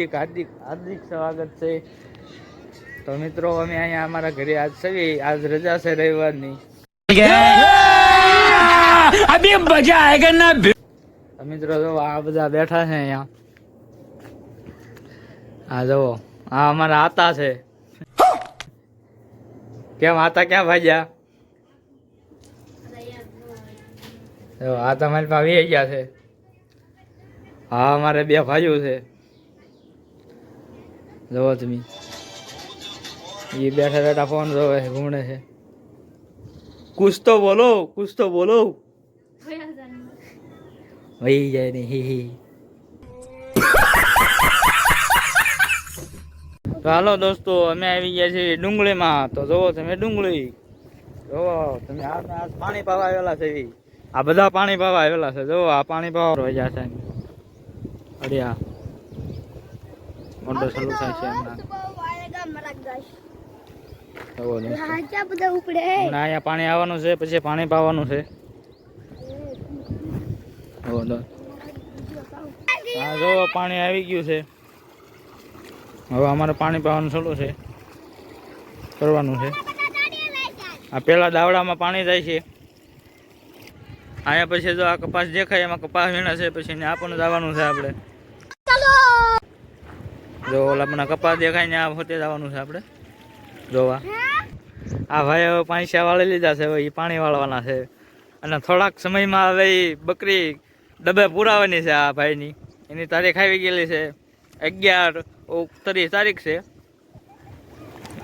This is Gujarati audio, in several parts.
હાર્દિક હાર્દિક હાર્દિક સ્વાગત છે. તો મિત્રો અમે અહીંયા અમારા ઘરે આજ સવી આજ રજા છે રવિવારની. મિત્રો જો આ બધા બેઠા છે અહીંયા. આ જુઓ આ અમારા આતા છે. કેમ આતા ક્યાં ભાજ્યા આ તમારી પાસે આવી ગયા છે. હા અમારે બે ભાઈઓ છે. જુઓ તમે. એ બેઠા બેઠા ફોન જોવે ઘૂમણે છે. કુછ તો બોલો કુછ તો બોલો. વહી જાય ને, હી હી. તો હાલો દોસ્તો, અમે આવી ગયા છીએ ડુંગળીમાં. તો જોવો તમે ડુંગળી. જોવો તમે આ આ પાણી પાવા આવેલા છે. આ બધા પાણી પાવા આવેલા છે. જોવો આ પાણી પાવા. રોજ્યા છે અડિયા મોટો સલુ થાય છે પાણી આવવાનું છે પછી પાણી પાવાનું છે. હા જો પાણી આવી ગયું છે હવે અમારે પાણી પાવાનું શરૂ છે કરવાનું છે આ પેલા દાવડામાં પાણી જાય છે અહીંયા પછી જો આ કપાસ દેખાય એમાં કપાસ વીણા છે પછી એને આપણને દાવાનું છે આપણે જો ઓલા આપણા કપાસ દેખાય ને આ હોતે જવાનું છે આપણે. જોવા. આ ભાઈ હવે પાંચસા વાળી લીધા છે એ પાણી વાળવાના છે. અને થોડાક સમયમાં હવે બકરી ડબ્બે પુરાવાની છે આ ભાઈની. એની તારીખ આવી ગયેલી છે અગિયાર ત્રીસ તારીખ છે.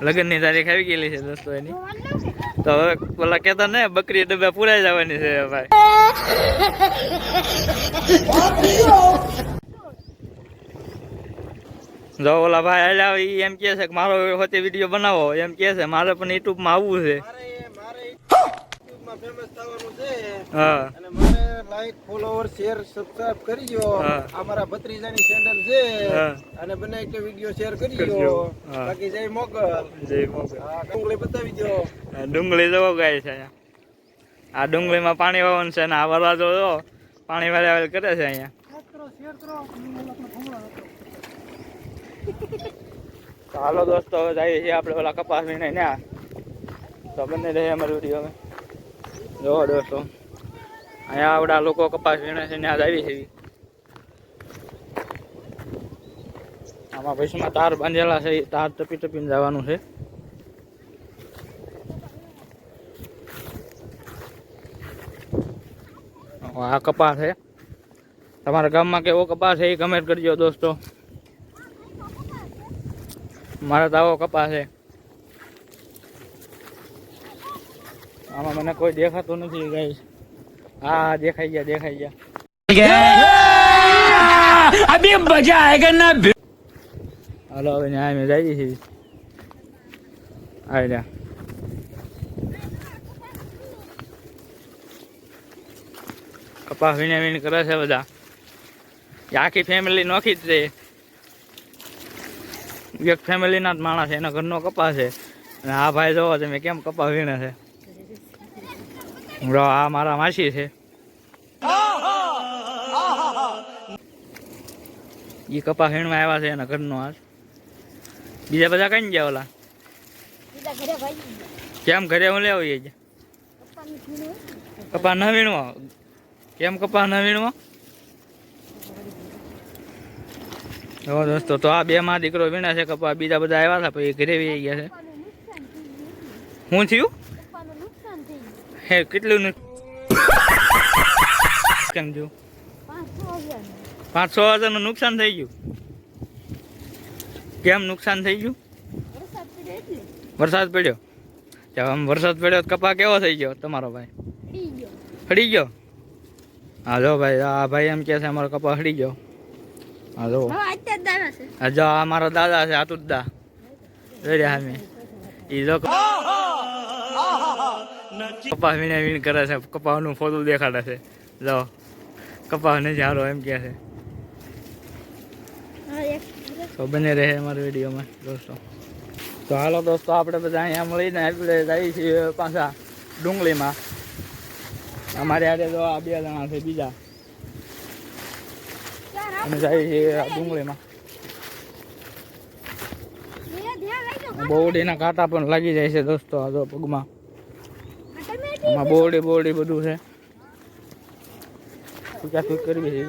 લગ્નની તારીખ આવી ગયેલી છે દોસ્તો એની. તો હવે પેલા કહેતા ને, બકરી ડબ્બે પુરાઈ જવાની છે ભાઈ. જો ઓલા ભાઈ હાલ્યા એ એમ કે છે કે મારો હોતે વીડિયો બનાવો. એમ કે છે મારે પણ યુટ્યુબમાં આવવું છે. હા. અને મારે લાઈક ફોલોવર શેર સબસ્ક્રાઇબ કરી દો અમારા ભત્રીજાની ચેનલ છે. અને બને કે વિડિયો શેર કરી કરજો. બાકી જય મોગલ. જય મોગલ. ડુંગળી બતાવી દો ડુંગળી જોવો ગાય છે આ ડુંગળીમાં પાણી વાવવાનું છે ને આ વરવાજો જો પાણી વાળે કરે છે અહીંયા. તો હાલો દોસ્તો, હવે જઈએ છીએ આપણે ઓલા કપાસ લઈને ત્યાં તો બંને રહીએ અમારી વીડિયો અમે જોવો દોસ્તો, અહીંયા આવડા લોકો કપાસ વીણે છે ત્યાં જ આવી છે. આમાં ભેંસમાં તાર બાંધેલા છે, એ તાર ટપી ટપીને જવાનું છે. આ કપાસ છે. તમારા ગામમાં કેવો કપાસ છે એ કમેન્ટ કરજો દોસ્તો. મારો તાવો કપા છે આમાં મને કોઈ દેખાતું નથી ગાઈસ હા, દેખાઈ ગયા દેખાઈ ગયા. હલો મજા ન્યાય મેં જઈ છીએ. આવી રહ્યા કપા વિને વિને કરે છે બધા. આખી ફેમિલી નોખી જ છે. એક ફેમિલીના જ માણસ એના ઘરનો કપા છે. અને આ ભાઈ જોવો તમે કેમ કપા વીણે છે. આ મારા માસી છે. એ કપા વીણવા આવ્યા છે એના ઘરનો આજ. બીજા બધા કઈ ગયા ઓલા? કેમ ઘરે હું લેવું કપા ન વીણવો. કેમ કપા ન વીણવો? જો દોસ્તો તો આ બે માં દીકરો વીણા છે કપા બીજા બધા આવ્યા હતા પછી ઘરે વી ગયા છે. શું થયું? હે કેટલું નું કેમ થયું? પાંચસો હજારનું નુકસાન થઈ ગયું. કેમ નુકસાન થઈ ગયું? વરસાદ પડ્યો. ચાલો આમ વરસાદ પડ્યો તો કપા કેવો થઈ ગયો તમારો ભાઈ? હડી ગયો. હા જો ભાઈ આ ભાઈ એમ કે છે અમારો કપા હડી ગયો. હા જો હા જો આ મારા દાદા છે આતુદા જોઈ રહ્યા અમે. એ લોકો કપા વીણે વીણ કરે છે કપાનું ફોટું દેખાડે છે. જો કપા નથી હારો એમ કે છે. તો બને રહે અમારા વિડીયોમાં દોસ્તો. તો હાલો દોસ્તો આપણે બધા અહીંયા મળીને આપણે જઈએ છીએ પાછા ડુંગળીમાં. અમારે આડે તો આ બે જણા છે બીજા. અને જાય છે આ ડુંગળીમાં. બોવડીના કાંટા પણ લાગી જાય છે દોસ્તો આ તો પગમાં. આમાં બોવડી બોવડી બધું છે. કરવી છે?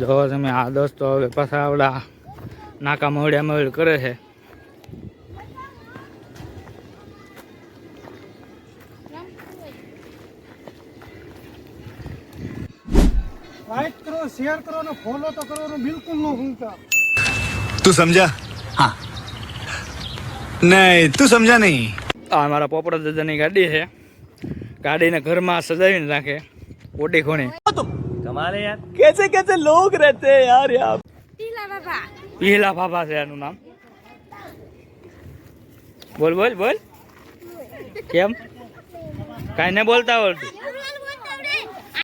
જો તમે આ દોસ્તો હવે પાછા આવડા નાકા મવડ્યા મવડ કરે છે. લાઈક કરો શેર કરો ને ફોલો તો કરો બિલકુલ ન ભૂલતા. તું સમજા? હા. નહીં તું સમજા નહીં. આ મારા પોપડા દાદાની ગાડી છે. ગાડીને ઘરમાં સજાવીને રાખે. ઓટી ખોણી. કમાલે યાર કેસે કેસે લોગ રહેતે યાર યાર. પીલા બાબા. પીલા બાબા છે એનું નામ. બોલ બોલ બોલ. કેમ? કાઈ ને બોલતા બોલતું